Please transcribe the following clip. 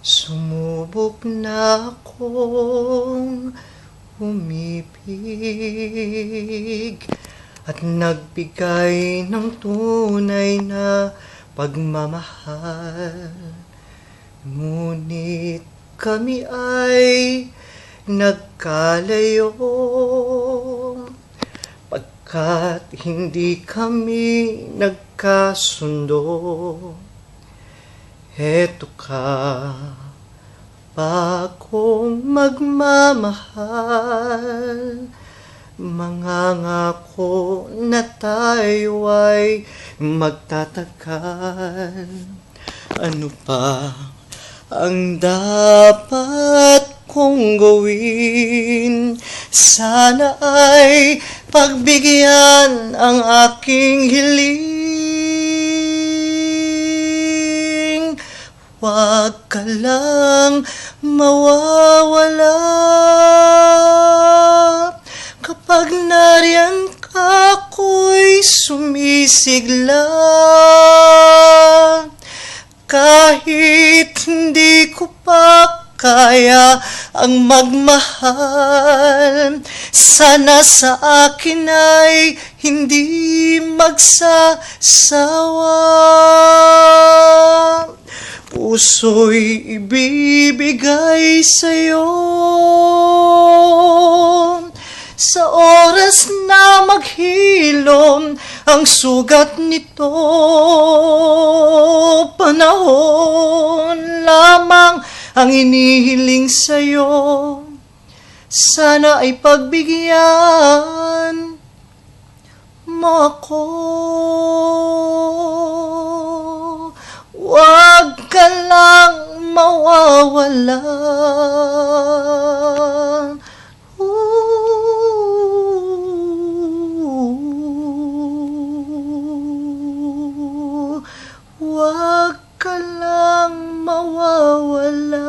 Sumubok na akong umibig At nagbigay ng tunay na pagmamahal. Ngunit kami ay nagkalayo Pagkat hindi kami nagkasundo Heto ka pa kong magmamahal. Mangangako na tayo ay magtatagal. Ano pa ang dapat kong gawin? Sana ay pagbigyan ang aking hiling Huwag ka lang mawawala. Kapag nariyan ka ako'y sumisigla. Kahit hindi ko pa kaya ang magmahal Sana sa akin ay hindi magsasawa Puso'y ibibigay sa'yo. Sa oras na maghilom ang sugat nito Panahon lamang ang inihiling sa'yo. Sana ay pagbigyan mo ako mawawala. Ooh, Huwag ka lang mawawala